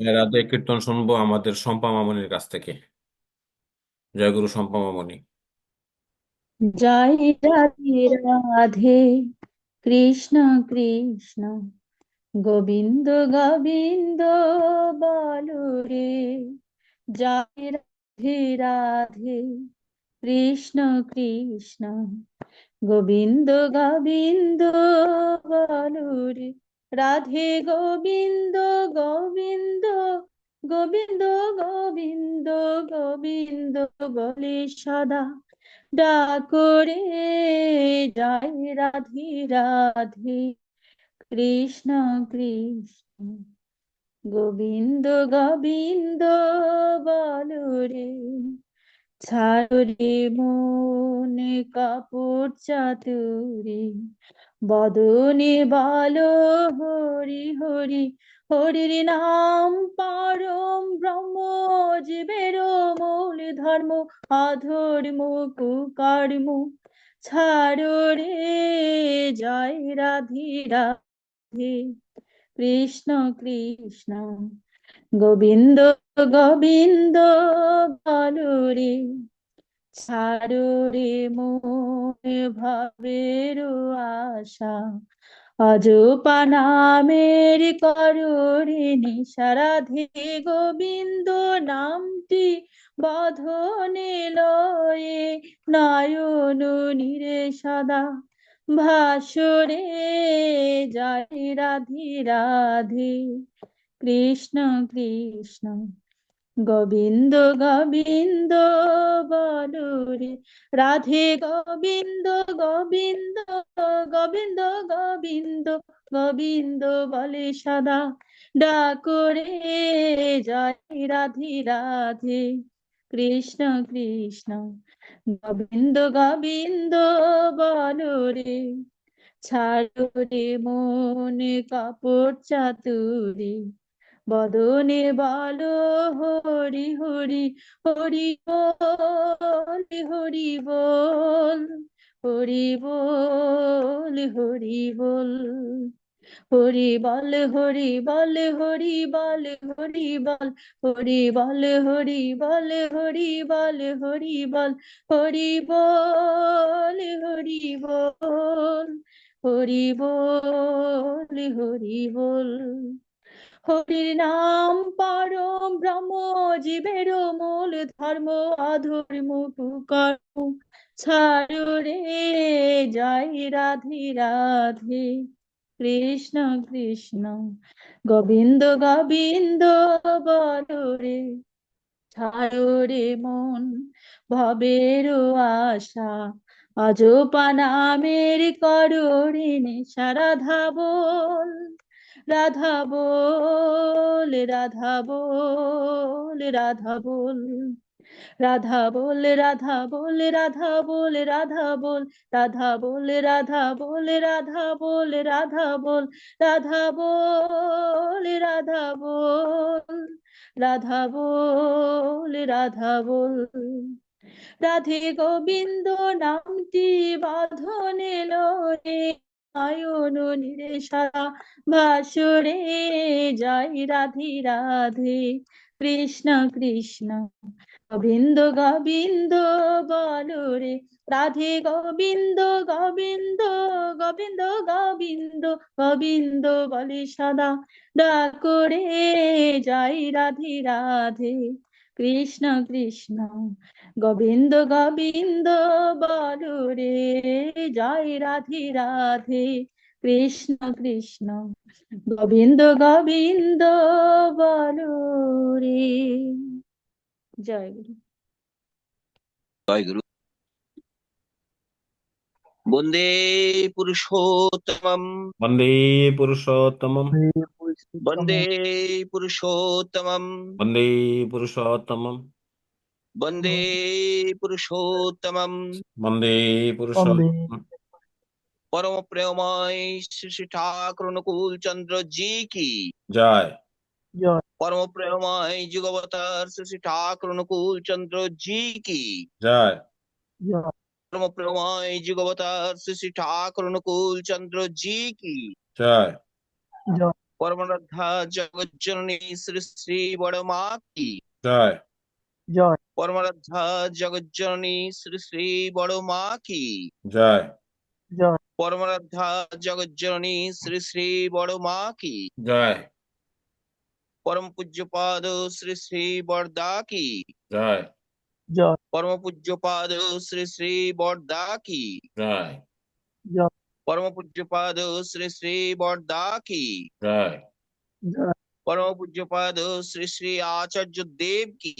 রাধে কীর্তন শুনব আমাদের শম্পা মামনির কাছ থেকে। জয়গুরু শম্পা মামনি। জয় রাধে রাধে, কৃষ্ণ কৃষ্ণ, গোবিন্দ গোবিন্দ বলো জয় রাধে রাধে, কৃষ্ণ কৃষ্ণ, গোবিন্দ গোবিন্দ বলো রাধে গোবিন্দ গোবিন্দ গোবিন্দ গোবিন্দ গোবিন্দ বলে সদা। ডাকরে জয় রাধে রাধে কৃষ্ণ কৃষ্ণ। গোবিন্দ গোবিন্দ বলো রে, ছাড়ো মনে কাপড় চাতুরি বদনে বলো হরি হরি, হরির নাম পরম ব্রহ্ম, জীবের মূল ধর্ম অধর্ম কুকর্ম ছাড়ো রে জয় রাধে রাধে, কৃষ্ণ কৃষ্ণ। গোবিন্দ গোবিন্দ বলো ছাড়ো রে মনে ভাবের আশা। অজপা নামের করুরে নিশারাধে গোবিন্দ, নামটি বধনে লয়ে নয়ন নিরে সদা। ভাসরে জয় রাধে রাধে। কৃষ্ণ কৃষ্ণ। গোবিন্দ গোবিন্দ বলুরে। রাধে গোবিন্দ গোবিন্দ গোবিন্দ গোবিন্দ গোবিন্দ বলে সদা। ডাকরে জয় রাধে রাধে। কৃষ্ণ কৃষ্ণ, গোবিন্দ গোবিন্দ বলুরে। ছাড়ো রে মনে কাপড় চাতুরি। বদনে বলো হরি হরি হরি বল হরি বল হরি বল হরি বল হরি বল হরি বল হরি বল হরি বল হরি বল হরি বল হরি বল হরি বল হরি বল হরি বল হরি বল হরি বল হরির নাম পরম ব্রহ্ম, জীবের মূল ধর্ম অধর্ম কুকর্ম ছাড়ো রে জয় রাধে রাধে। কৃষ্ণ কৃষ্ণ, গোবিন্দ গোবিন্দ বলো রে। ছাড়ো রে মন ভবের আশা অজপা নামের করুণে সারাধা বল। রাধা বল রাধা বল রাধা বল রাধা বল রাধা বল রাধা বল রাধা বল রাধা বল রাধা বল রাধা বল রাধা বল রাধা বল রাধা বল রাধা বল রাধা বল রাধে গোবিন্দ নামটি বাঁধনে রে আয়ন নিরে সারা ভাসুরে জয় রাধে রাধে। কৃষ্ণ কৃষ্ণ, গোবিন্দ গোবিন্দ বলো রে। রাধে গোবিন্দ গোবিন্দ গোবিন্দ গোবিন্দ গোবিন্দ বলে সদা। ডাকরে জয় রাধে রাধে। কৃষ্ণ কৃষ্ণ গোবিন্দ গোবিন্দ বলো রে জয় রাধে রাধে কৃষ্ণ কৃষ্ণ গোবিন্দ গোবিন্দ বলো রে জয় গুরু। জয় গুরু। বন্দে পুরুষোত্তমম। বন্দে পুরুষোত্তমম। वंदे पुरुषोत्तम वंदे पुरुषोत्तम वंदे पुरुषोत्तम वंदे पुरुषोत्तम परम प्रेमाय श्री ठाकुर अनुकूल चंद्र जी की। जय। परम प्रेमाय जुगवतर श्री ठाकुर अनुकूल चंद्र जी की। जय। परम प्रेमाय जुगवतर श्री ठाकुर अनुकूल चंद्र जी की। जय। जय। পরমরাধ্যা জগজ্জননী শ্রী শ্রী বড় মা কি? জয়। জয়। পরমরাধ্যা জগজ্জননী শ্রী শ্রী বড় মা কি? জয়। জয়। পরমরাধ্যা জগজ্জননী শ্রী শ্রী বড় মা কি? জয়। পরম পূজ্যপাদ শ্রী শ্রী বরদা কি? জয়। জয়। পরম পূজ্যপাদ শ্রী শ্রী বরদা কি? জয়। জয়। পরম পূজ্যপাদ শ্রী শ্রী বরদা কি জয় জয় পরম পূজ্যপাদ শ্রী শ্রী আচার্য দেব কি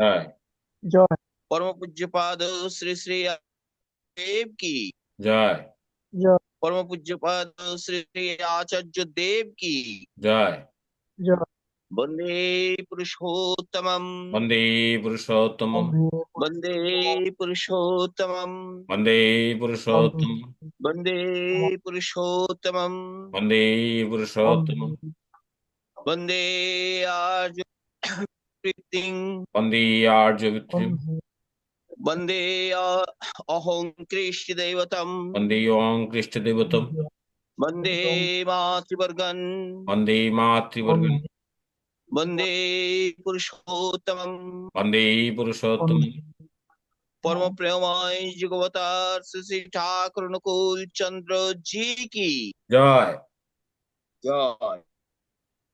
জয় জয় পরম পূজ্যপাদ শ্রী শ্রী দেব কি জয় জয় পরম পূজ্যপাদ শ্রী বন্দে পুরুষোত্তমম। বন্দে পুরুষোত্তমম। বন্দে পুরুষোত্তমম। বন্দে পুরুষোত্তম বন্দে পুরুষোত্তমম। বন্দে পুরুষোত্তমম। বন্দে আর্য প্রীতিং বন্দে আর্যবৃত্তিম বন্দে আ- অহং কৃষ্ণ দৈবতম বন্দে ওং কৃষ্ণদেবতম। বন্দে মাতৃবর্গন। বন্দে মাতৃবর্গন। বন্দে পুরুষোত্তমম। বন্দে পুরুষোত্তম। পরম প্রেমময় যুগবতার শ্রী শ্রী ঠাকুর অনুকূল চন্দ্র জি কি। জয়। জয়।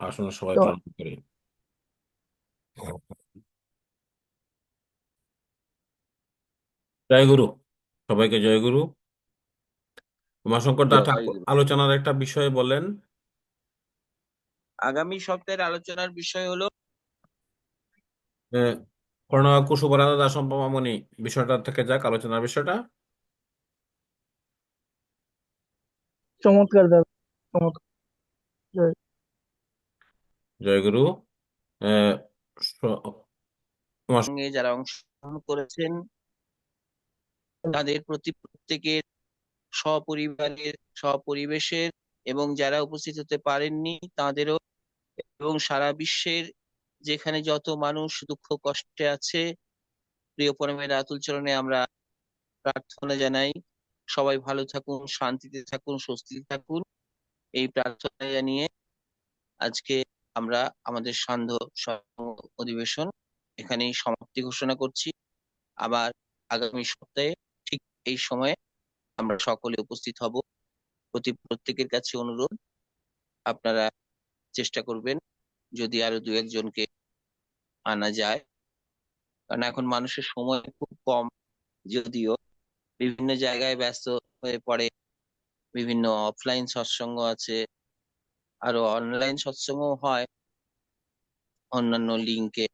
আসুন সবাই জয়। প্রণাম করি। জয় গুরু। সবাইকে জয় গুরু। উমাশঙ্কর দা ঠাকুর আলোচনার একটা বিষয় বলেন। আগামী সপ্তাহের আলোচনার বিষয় হলো করোনা কুশুবরাধা দাস সম্পমামণি বিষয়টা থেকে যাক আলোচনার বিষয়টা। চমৎকার দাদা চমৎকার। জয়। গুরু। সঙ্গে যারা অংশগ্রহণ করেছেন তাদের প্রতি প্রত্যেকের সপরিবারের সপরিবেশের এবং যারা উপস্থিত হতে পারেননি তাদেরও এবং সারা বিশ্বের যেখানে যত মানুষ দুঃখ কষ্টে আছে, প্রিয় পরমের আতুল চরণে আমরা প্রার্থনা জানাই। সবাই ভালো থাকুন, শান্তিতে থাকুন, স্বস্তিতে থাকুন। এই প্রার্থনা জানিয়ে আজকে আমরা আমাদের সান্ধ্য অধিবেশন এখানেই সমাপ্তি ঘোষণা করছি। আবার আগামী সপ্তাহে ঠিক এই সময়ে আমরা সকলে উপস্থিত হব। প্রতি, প্রত্যেকের কাছে অনুরোধ। আপনারা চেষ্টা করবেন যদি আরও দু একজনকে আনা যায়। কারণ এখন মানুষের সময় খুব কম। যদিও বিভিন্ন জায়গায় ব্যস্ত হয়ে পড়ে। বিভিন্ন অফলাইন সৎসঙ্গ আছে। আরও অনলাইন সৎসঙ্গ হয়। অন্যান্য লিঙ্কে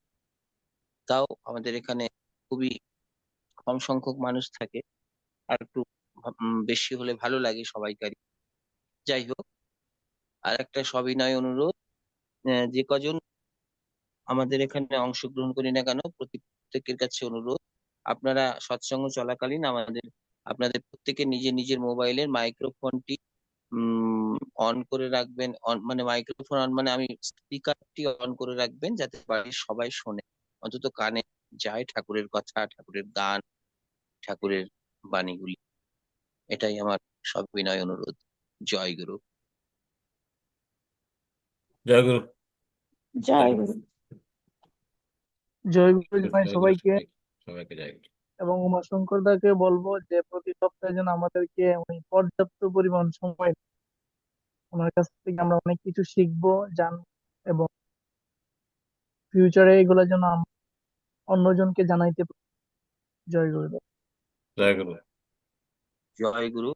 তাও আমাদের এখানে খুবই কম সংখ্যক মানুষ থাকে। আর একটু বেশি হলে ভালো লাগে সবাইকারই। যাই হোক আর একটা সবিনয় অনুরোধ যে কজন আমাদের এখানে অংশগ্রহণ করি না কেন, প্রত্যেকের কাছে অনুরোধ, আপনারা সৎসঙ্গ চলাকালীন আমাদের, আপনাদের প্রত্যেকে নিজের নিজের মোবাইলের মাইক্রোফোনটি অন করে রাখবেন on মানে মাইক্রোফোন অন মানে আমি স্পিকারটি অন করে রাখবেন যাতে বাড়ির সবাই শোনে। অন্তত কানে যায় ঠাকুরের কথা, ঠাকুরের গান, ঠাকুরের বাণীগুলি। এটাই আমার সবিনয় অনুরোধ। জয় গুরু জয় গুরু জয় গুরু জয় গুরু গুরু সবাইকে সবাইকে জয় গুরু এবং উমাশঙ্কর দাকে বলব যে প্রতি সপ্তাহে যেন আমাদেরকে ওই পর্যাপ্ত পরিমাণ সময় ওনার কাছ থেকে আমরা অনেক কিছু শিখব জানব এবং ফিউচারে এগুলো যেন আমরা অন্যজনকে জানাইতে পারি। জয় গুরু জয় গুরু জয় গুরু